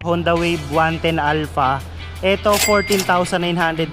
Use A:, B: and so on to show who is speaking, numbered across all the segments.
A: Honda Wave 110 Alpha. Ito 14,999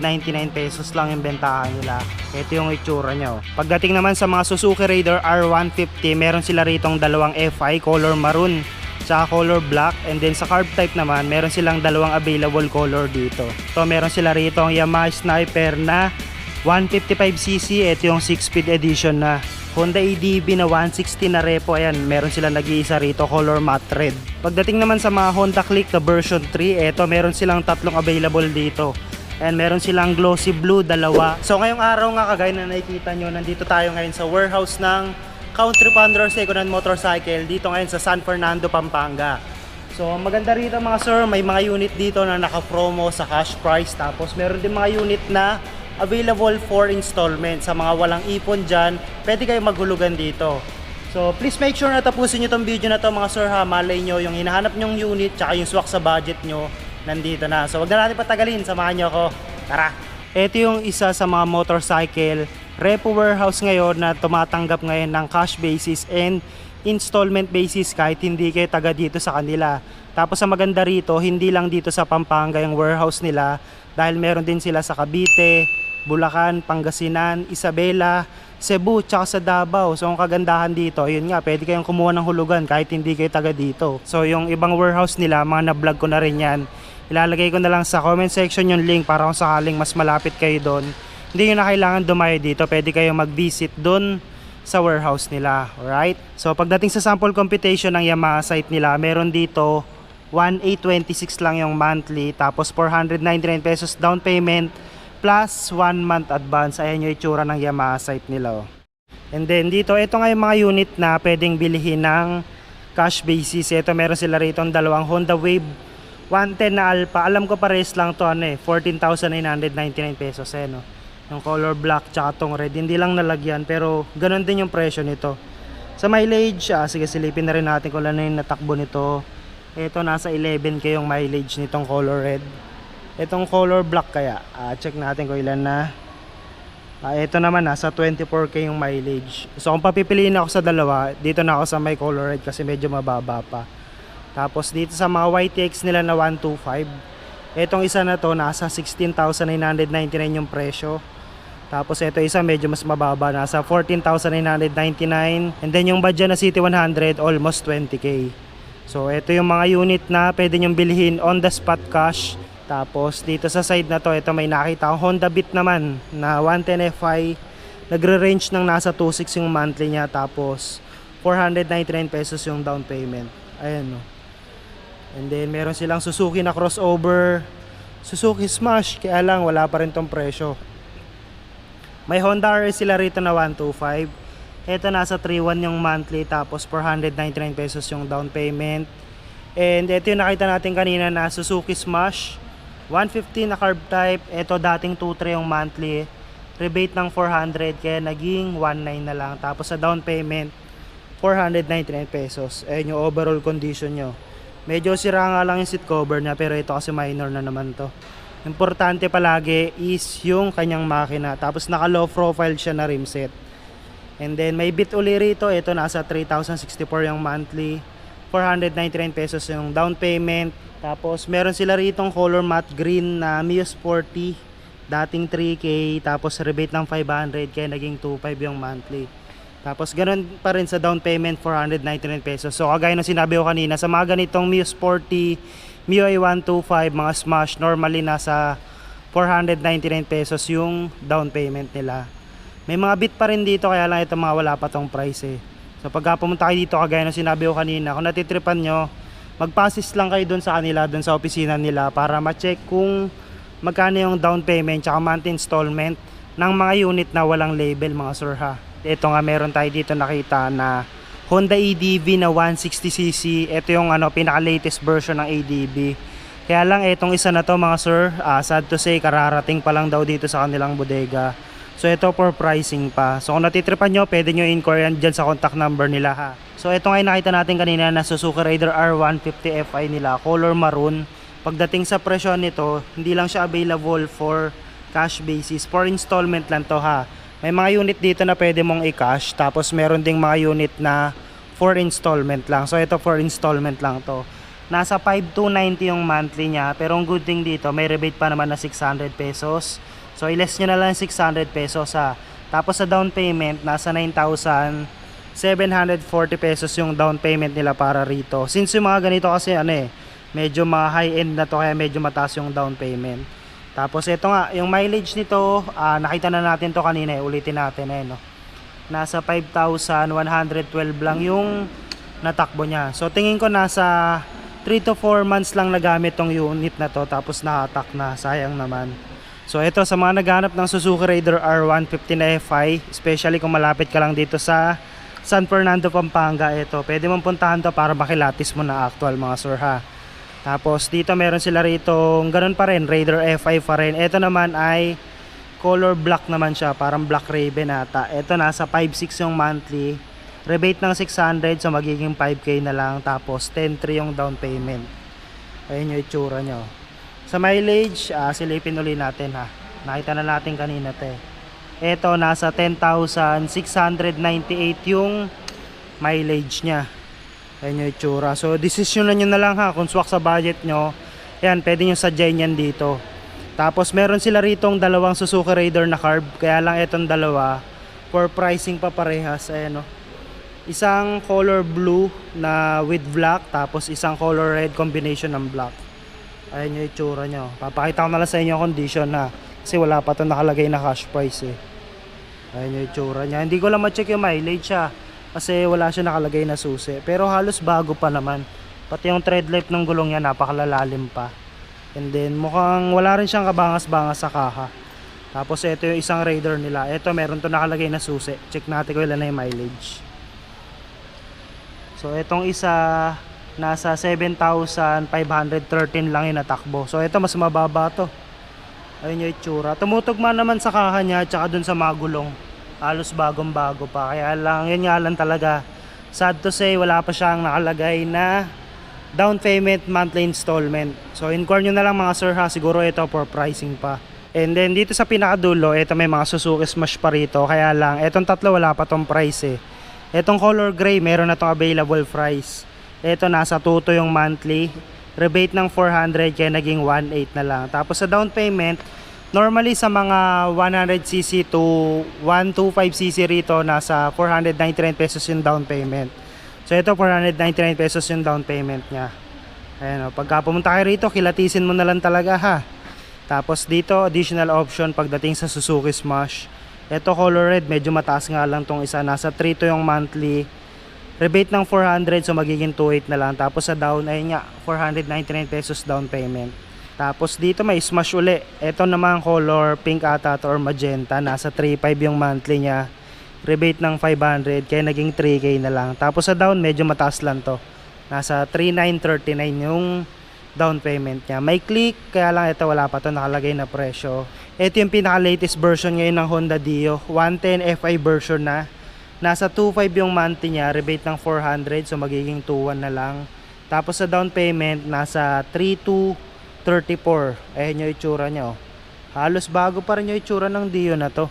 A: pesos lang yung bentahan nila. Ito yung itsura nyo. Pagdating naman sa mga Suzuki Raider R150, meron sila ritong dalawang FI color maroon tsaka color black and then sa carb type naman meron silang dalawang available color dito. To meron sila rito ang Yamaha Sniper na 155cc, ito yung 6-speed edition na Honda ADB na 160 na repo, ayan, meron sila nag-iisa rito, color matte red. Pagdating naman sa mga Honda Click na version 3, eto meron silang tatlong available dito. And meron silang glossy blue, dalawa. So ngayong araw nga kagaya na nakikita nyo, nandito tayo ngayon sa warehouse ng Country Pandor Second Hand Motorcycle dito ngayon sa San Fernando, Pampanga. So maganda rito mga sir, may mga unit dito na naka-promo sa cash price tapos meron din mga unit na available for installment sa mga walang ipon dyan, pwede kayo maghulugan dito. So please make sure na tapusin nyo tong video na to mga sir ha, malay nyo yung hinahanap nyong unit tsaka yung swak sa budget nyo nandito na. So wag na natin patagalin, samahan nyo ako. Tara! Ito yung isa sa mga motorcycle repo warehouse ngayon na tumatanggap ngayon ng cash basis and installment basis kahit hindi kayo taga dito sa kanila. Tapos ang maganda rito, hindi lang dito sa Pampanga yung warehouse nila dahil meron din sila sa Cavite, Bulacan, Pangasinan, Isabela, Cebu, tsaka sa Davao. So ang kagandahan dito, yun nga, pwede kayong kumuha ng hulugan kahit hindi kayo taga dito. So yung ibang warehouse nila, mga na-vlog ko na rin yan. Ilalagay ko na lang sa comment section yung link para kung sakaling mas malapit kayo doon. Hindi nyo na kailangan dumayo dito, pwede kayong mag-visit doon sa warehouse nila. Alright? So pagdating sa sample computation ng Yamaha site nila, meron dito 1,826 lang yung monthly, tapos 499 pesos down payment, plus 1 month advance. Ayan yung itsura ng Yamaha site nila. Oh. And then dito, ito nga yung mga unit na pwedeng bilihin ng cash basis. Ito meron sila rito ang dalawang Honda Wave 110 na Alpha. Alam ko pares lang to ano eh, 14,999 pesos eh no. Yung color black tsaka tong red. Hindi lang nalagyan pero ganun din yung presyo nito. Sa mileage, ah, sige silipin na rin natin kung ano yung natakbo nito. Ito nasa 11k yung mileage nitong color red. Itong color black kaya, ah, check natin kung ilan na. Ah, ito naman nasa 24k yung mileage. So kung papipiliin ako sa dalawa, dito na ako sa may color red kasi medyo mababa pa. Tapos dito sa mga YTX nila na 125, etong isa na to nasa 16,999 yung presyo. Tapos ito isa medyo mas mababa, nasa 14,999. And then yung budget na City 100, almost 20k. So ito yung mga unit na pwede nyong bilhin on the spot cash. Tapos dito sa side na to, ito may nakita akong Honda Beat naman na 110 Fi. Nagre-range ng nasa 2.6 yung monthly niya. Tapos 499 pesos yung down payment. Ayan no. And then meron silang Suzuki na crossover. Suzuki Smash, kaya lang wala pa rin tong presyo. May Honda RS sila rito na 125. Ito nasa 3.1 yung monthly tapos 499 pesos yung down payment. And ito yung nakita natin kanina na Suzuki Smash. 150 na carb type. Ito dating 2.3 yung monthly. Rebate ng 400 kaya naging 1.9 na lang. Tapos sa down payment 499 pesos. Ayan yung overall condition nyo. Medyo sira nga lang yung seat cover niya pero ito kasi minor na naman to. Importante palagi is yung kanyang makina. Tapos naka low profile siya na rim set. And then may bit uli rito. Ito nasa 3,064 yung monthly. 499 pesos yung down payment. Tapos meron sila ritong color matte green na Mio Sporty. Dating 3K. Tapos rebate ng 500 kaya naging 2.5 yung monthly. Tapos ganun pa rin sa down payment 499 pesos. So kagaya ng sinabi ko kanina sa mga ganitong Mio Sporty, Mio A125, mga Smash normally nasa 499 pesos yung down payment nila. May mga bit pa rin dito kaya lang ito mga wala pa tong price eh. So pagka pumunta kayo dito kagaya ng sinabi ko kanina, kung natitripan nyo, magpasis lang kayo dun sa kanila, dun sa opisina nila para ma-check kung magkano yung down payment tsaka monthly installment ng mga unit na walang label mga sir ha. Ito nga meron tayo dito nakita na Honda ADV na 160cc. Ito yung ano pinaka latest version ng ADV. Kaya lang itong isa na to mga sir, ah, sad to say kararating pa lang daw dito sa kanilang bodega. So ito for pricing pa. So kung natitripan nyo, pwede nyo inquire yan dyan sa contact number nila ha. So ito nga nakita natin kanina na Suzuki Raider R150 Fi nila, color maroon. Pagdating sa presyo nito, hindi lang siya available for cash basis. For installment lang to ha. May mga unit dito na pwede mong i-cash. Tapos meron ding mga unit na for installment lang. So ito for installment lang to. Nasa 5,290 yung monthly niya. Pero ang good thing dito, may rebate pa naman na 600 pesos. So, iles nyo na lang 600 pesos ha. Tapos sa down payment, nasa 9,740 pesos yung down payment nila para rito. Since yung mga ganito kasi ano eh, medyo mga high end na to kaya medyo mataas yung down payment. Tapos ito nga, yung mileage nito, ah, nakita na natin to kanina eh, ulitin natin eh no. Nasa 5,112 lang yung natakbo niya. So tingin ko nasa 3 to 4 months lang nagamit tong unit na to tapos nakatak na, sayang naman. So ito sa mga naghanap ng Suzuki Raider R150 na FI, especially kung malapit ka lang dito sa San Fernando, Pampanga, ito, pwede mong puntahan to para makilatis mo na actual mga sir ha. Tapos dito meron sila rito, ganun pa rin, Raider FI pa rin. Ito naman ay color black naman siya, parang black raven ata. Ito nasa 5.6 yung monthly. Rebate ng 600 so magiging 5k na lang tapos 10.3 yung down payment. Ayun yung itsura nyo. Sa mileage, ah, silipin uli natin ha. Nakita na natin kanina te. Ito nasa 10,698 yung mileage niya. Ayun yung itsura. So, desisyon nyo na lang ha. Kung swak sa budget nyo, yan, pwede nyo sadyain yan dito. Tapos, meron sila ritong dalawang Suzuki Raider na carb. Kaya lang itong dalawa, for pricing pa parehas. Ayan o. Isang color blue na with black, tapos isang color red combination ng black. Ayan yung itsura nyo. Papakita ko na lang sa inyo ang condition na. Kasi wala pa ito nakalagay na cash price eh. Ayan yung itsura niya. Hindi ko lang ma-check yung mileage siya. Kasi wala siya nakalagay na susi. Pero halos bago pa naman. Pati yung tread life ng gulong niya napakalalalim pa. And then mukhang wala rin siyang kabangas-bangas sa kaha. Tapos ito yung isang Raider nila. Ito meron to nakalagay na susi. Check natin kung ilan na yung mileage. So itong isa nasa 7,513 lang yung natakbo. So ito mas mababa to. Ayun yung itsura. Tumutugma naman sa kaha niya at saka dun sa mga gulong. Halos bagong bago pa. Kaya lang, yun nga lang talaga. Sad to say, wala pa siyang nakalagay na down payment monthly installment. So inquire nyo na lang mga sir ha. Siguro ito for pricing pa. And then dito sa pinakadulo, ito may mga Suzuki Smash pa rito. Kaya lang, etong tatlo wala pa tong price eh. Etong color gray, meron na tong available price. Ito nasa 2 to yung monthly. Rebate ng 400 kaya naging 1.8 na lang. Tapos sa down payment, normally sa mga 100cc to 125cc rito, nasa 499 pesos yung down payment. So ito 499 pesos yung down payment niya. Ayan o, pagka pumunta kayo rito, kilatisin mo na lang talaga ha. Tapos dito, additional option pagdating sa Suzuki Smash. Ito color red, medyo mataas nga lang tong isa. Nasa 3 to yung monthly. Rebate ng 400 so magiging 28 na lang. Tapos sa down ay nga 499 pesos down payment. Tapos dito may smash uli. Ito naman color pink ata to or magenta. Nasa 3.5 yung monthly niya. Rebate ng 500 kaya naging 3k na lang. Tapos sa down medyo mataas lang to. Nasa 3939 yung down payment niya. May click kaya lang ito wala pa to nakalagay na presyo. Ito yung pinaka latest version ngayon ng Honda Dio. 110 Fi version na. Nasa 2.5 yung monthly niya, rebate ng 400 so magiging 2.1 na lang. Tapos sa down payment, nasa 3.234. Ayan yung itsura niya oh. Halos bago pa rin yung itsura ng Dio na to.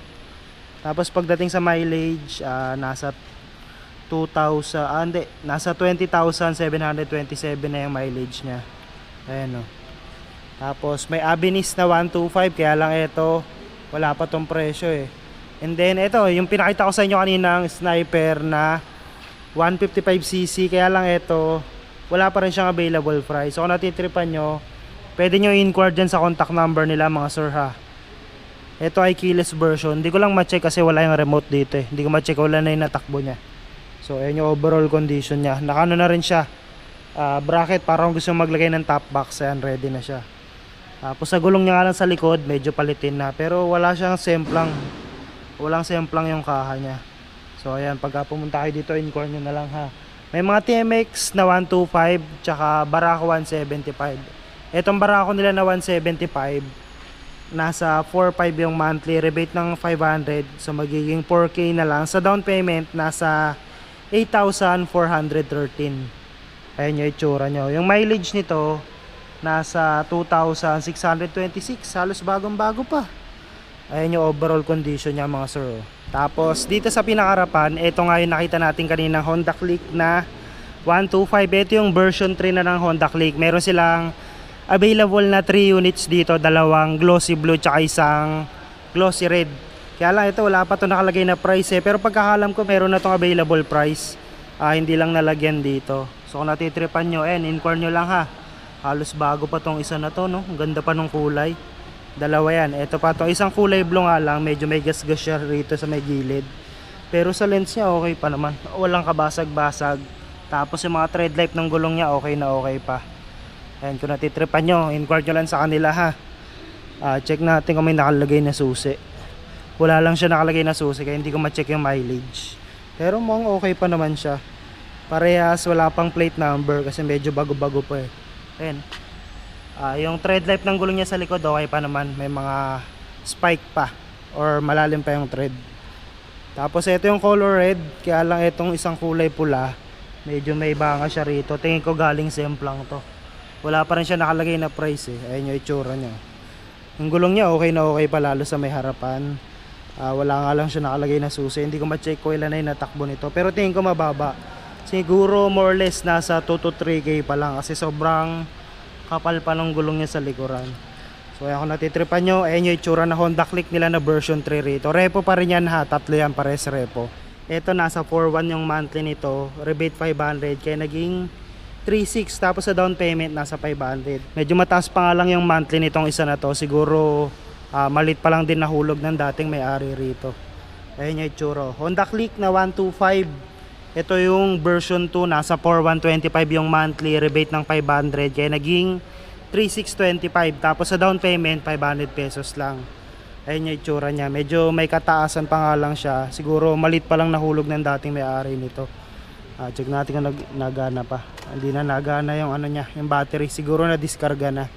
A: Tapos pagdating sa mileage, ah, nasa 2,000, ah, hindi, nasa 20,727 na yung mileage niya. Ayan oh. Tapos may Abinis na 125 kaya lang ito wala pa tong presyo eh. And then ito, yung pinakita ko sa inyo kanina ang sniper na 155cc kaya lang ito wala pa rin siyang available price. So kung natitripan nyo, pwede nyo i-inquire dyan sa contact number nila mga sir ha. Ito ay keyless version. Hindi ko lang ma-check kasi wala yung remote dito eh. Hindi ko ma-check wala na yung natakbo niya. So ayan yung overall condition niya. Nakano na rin siya. Ah, bracket para kung gusto maglagay ng top box, ayan ready na siya. Tapos sa gulong niya nga lang sa likod, medyo palitin na. Pero wala siyang semplang. Walang semplang yung kaha niya. So ayan, pagka pumunta kayo dito, inquire nyo na lang ha. May mga TMX na 125, tsaka Barako 175. Etong Barako nila na 175, nasa 4.5 yung monthly, rebate ng 500. So magiging 4K na lang. Sa down payment, nasa 8,413. Ayan yung itsura nyo. Yung mileage nito, nasa 2,626 halos bagong bago pa ayan yung overall condition niya mga sir tapos dito sa pinakarapan ito nga yung nakita natin kanina Honda Click na 125. Ito yung version 3 na ng Honda Click. Meron silang available na 3 units dito. Dalawang glossy blue tsaka isang glossy red. Kaya lang ito wala pa to nakalagay na price eh. Pero pagkakalam ko meron na tong available price. Ah, hindi lang nalagyan dito. So kung natitripan nyo, eh, inquire nyo lang ha. Halos bago pa tong isa na to, no? Ang ganda pa nung kulay. Dalawa yan. Ito pa to. Isang kulay blue nga lang. Medyo may gas-gas siya rito sa may gilid. Pero sa lens niya okay pa naman. Walang kabasag-basag. Tapos yung mga tread life ng gulong niya okay na okay pa. Ayan, kung natitripan nyo, inquire nyo lang sa kanila ha. Ah, check natin kung may nakalagay na susi. Wala lang siya nakalagay na susi kaya hindi ko ma-check yung mileage. Pero mukhang okay pa naman siya. Parehas wala pang plate number kasi medyo bago-bago pa eh. Ayan. Ah, yung tread life ng gulong niya sa likod okay pa naman. May mga spike pa or malalim pa yung tread. Tapos ito yung color red, kaya lang itong isang kulay pula, medyo may banga siya rito. Tingin ko galing Semplang to. Wala pa rin siya nakalagay na price eh. Ayan yung itsura niya. Yung gulong niya okay na okay pa lalo sa may harapan. Ah, wala nga lang siya nakalagay na susi. Hindi ko ma-check ko ilan na yung natakbo nito. Pero tingin ko mababa. Siguro more or less nasa 2 to 3k pa lang kasi sobrang kapal pa ng gulong niya sa likuran. So ayan kung natitripan nyo, ayan yung itsura na Honda Click nila na version 3 rito. Repo pa rin yan ha, tatlo yan pares repo. Ito nasa 4.1 yung monthly nito, rebate 500 kaya naging 3.6 tapos sa down payment nasa 500. Medyo mataas pa nga lang yung monthly nitong isa na to, siguro ah, malit pa lang din nahulog ng dating may-ari rito. Ayan yung itsura. Honda Click na 125 ito yung version 2, nasa 4125 yung monthly rebate ng 500 kaya naging 3625 tapos sa down payment 500 pesos lang. Ayun yung itsura niya. Medyo may kataasan pa nga lang siya. Siguro malit pa lang nahulog ng dating may-ari nito. Ah, check natin kung nag nagana pa. Hindi na nagana yung ano niya, yung battery. Siguro na diskarga na.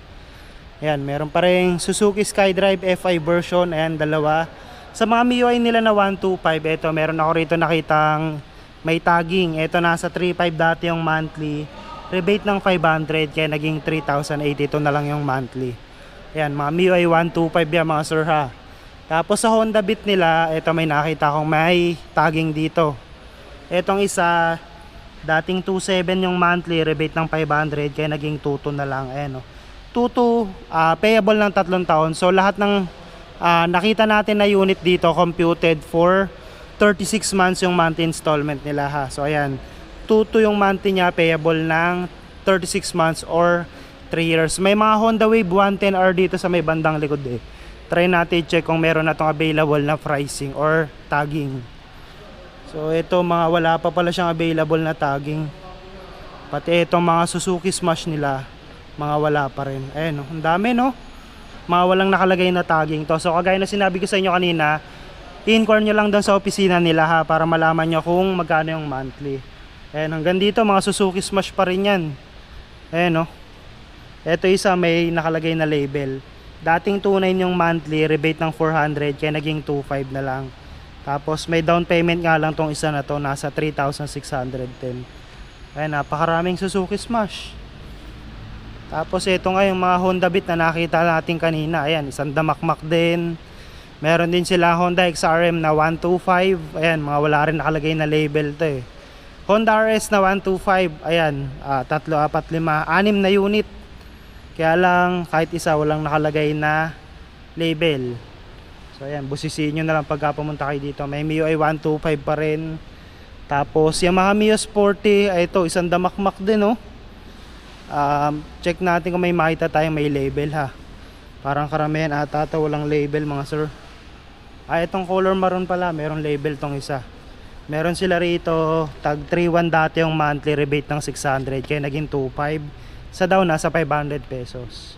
A: Ayan, meron pa rin Suzuki SkyDrive FI version. Ayan, dalawa. Sa mga MIUI nila na 125, ito meron ako rito nakitang may tagging. Ito nasa 3.5 dati yung monthly. Rebate ng 500 kaya naging 3,082 na lang yung monthly. Ayan, mga MIUI 125 yan mga sir ha. Tapos sa Honda Beat nila, ito may nakita akong may tagging dito. Etong isa, dating 2.7 yung monthly, rebate ng 500 kaya naging 2.2 na lang. Ayan o. 2.2, ah, payable ng tatlong taon. So lahat ng ah, nakita natin na unit dito computed for 36 months yung monthly installment nila ha. So ayan, 2.2 yung monthly niya payable ng 36 months or 3 years. May mga Honda Wave 110R dito sa may bandang likod eh. Try natin check kung meron na tong available na pricing or tagging. So ito mga wala pa pala siyang available na tagging. Pati itong mga Suzuki Smash nila, mga wala pa rin. Ayan, no? ang dami no. Mga walang nakalagay na tagging to. So kagaya na sinabi ko sa inyo kanina, i-inquire nyo lang doon sa opisina nila ha para malaman nyo kung magkano yung monthly. Ayan, hanggang dito mga Suzuki Smash pa rin yan. Ayan no. Ito isa may nakalagay na label. Dating 2.9 yung monthly, rebate ng 400 kaya naging 2.5 na lang. Tapos may down payment nga lang tong isa na to, nasa 3,610. Ayan, napakaraming Suzuki Smash. Tapos ito nga yung mga Honda Beat na nakita natin kanina. Ayan, isang damakmak din. Meron din sila Honda XRM na 125. Ayan, mga wala rin nakalagay na label to eh. Honda RS na 125. Ayan, ah, tatlo, apat, lima, anim na unit. Kaya lang, kahit isa, walang nakalagay na label. So ayan, busisiin nyo na lang pagka pumunta kayo dito. May MIUI 125 pa rin. Tapos Yamaha Mio Sporty, ay ito, isang damakmak din oh. Um, check natin kung may makita tayong may label ha. Parang karamihan ata ito walang label mga sir. Ah, itong color maroon pala, merong label tong isa. Meron sila rito, tag 3.1 dati yung monthly rebate ng 600, kaya naging 2.5. Sa daw nasa 500 pesos.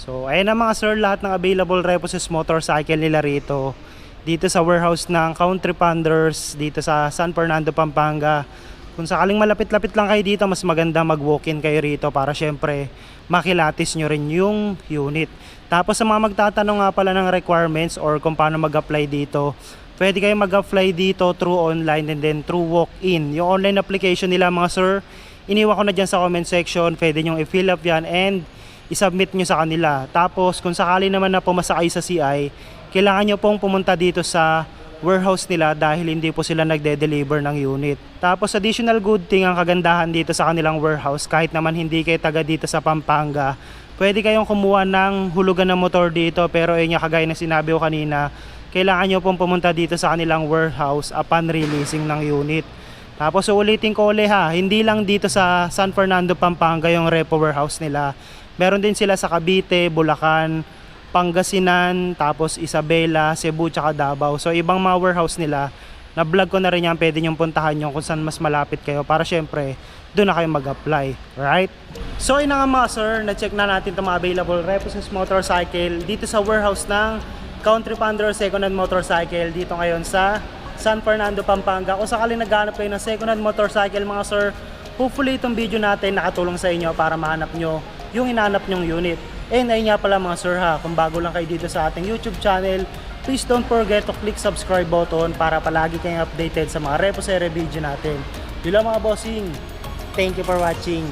A: So, ayun na mga sir, lahat ng available Reposis motorcycle nila rito. Dito sa warehouse ng Country Panders, dito sa San Fernando, Pampanga. Kung sakaling malapit-lapit lang kayo dito, mas maganda mag-walk-in kayo rito para syempre makilatis nyo rin yung unit. Tapos sa mga magtatanong nga pala ng requirements or kung paano mag-apply dito, pwede kayo mag-apply dito through online and then through walk-in. Yung online application nila mga sir, iniwan ko na dyan sa comment section, pwede nyo i-fill up yan and i-submit nyo sa kanila. Tapos kung sakali naman na pumasa kayo sa CI, kailangan nyo pong pumunta dito sa warehouse nila dahil hindi po sila nagde-deliver ng unit. Tapos additional good thing ang kagandahan dito sa kanilang warehouse kahit naman hindi kayo taga dito sa Pampanga, pwede kayong kumuha ng hulugan ng motor dito pero yun nga kagaya na sinabi ko kanina, kailangan nyo pong pumunta dito sa kanilang warehouse upon releasing ng unit. Tapos ulitin ko ulit ha, hindi lang dito sa San Fernando, Pampanga yung repo warehouse nila. Meron din sila sa Cavite, Bulacan, Pangasinan, tapos Isabela, Cebu, tsaka Davao. So ibang mga warehouse nila, na vlog ko na rin yan, pwede nyo puntahan yung kung saan mas malapit kayo para syempre doon na kayo mag-apply. Right? So yun na nga mga sir, na-check na natin itong mga available Reposis motorcycle dito sa warehouse ng Country Pander Second Hand Motorcycle dito ngayon sa San Fernando, Pampanga. Kung sakali naghanap kayo ng second hand motorcycle mga sir, hopefully itong video natin nakatulong sa inyo para mahanap nyo yung hinanap nyong unit. And ayun nga pala mga sir ha, kung bago lang kayo dito sa ating YouTube channel, please don't forget to click subscribe button para palagi kayong updated sa mga Repo Series video natin. Yun lang mga bossing. Thank you for watching.